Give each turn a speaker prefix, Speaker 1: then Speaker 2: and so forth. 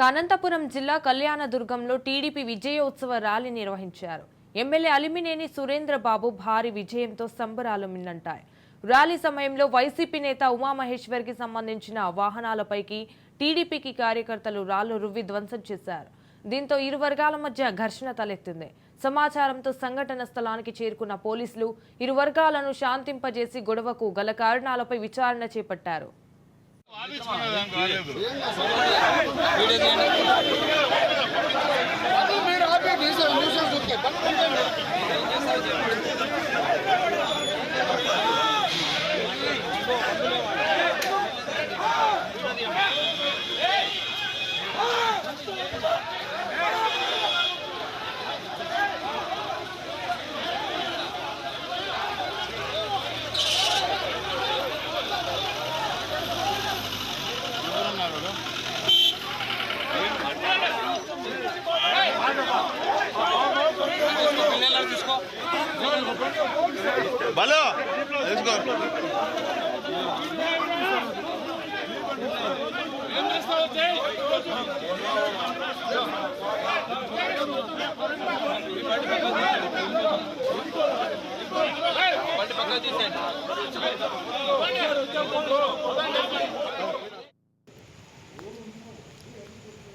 Speaker 1: అనంతపురం జిల్లా కళ్యాణదుర్గంలో టీడీపీ విజయోత్సవ ర్యాలీ నిర్వహించారు. ఎమ్మెల్యే అలిమినేని సురేంద్రబాబు భారీ విజయంతో సంబరాలు మిన్నంటాయి. ర్యాలీ సమయంలో వైసీపీ నేత ఉమామహేశ్వర్కి సంబంధించిన వాహనాలపైకి టీడీపీకి కార్యకర్తలు రాళ్ళు రువ్వి ధ్వంసం చేశారు. దీంతో ఇరు వర్గాల మధ్య ఘర్షణ తలెత్తింది. సమాచారంతో సంఘటన స్థలానికి చేరుకున్న పోలీసులు ఇరు వర్గాలను శాంతింపజేసి గొడవకు గల కారణాలపై విచారణ చేపట్టారు.
Speaker 2: మీరు ఆపే బలో. న్యూసెన్స్ ఓకే పట్టుకుంటే
Speaker 3: బలో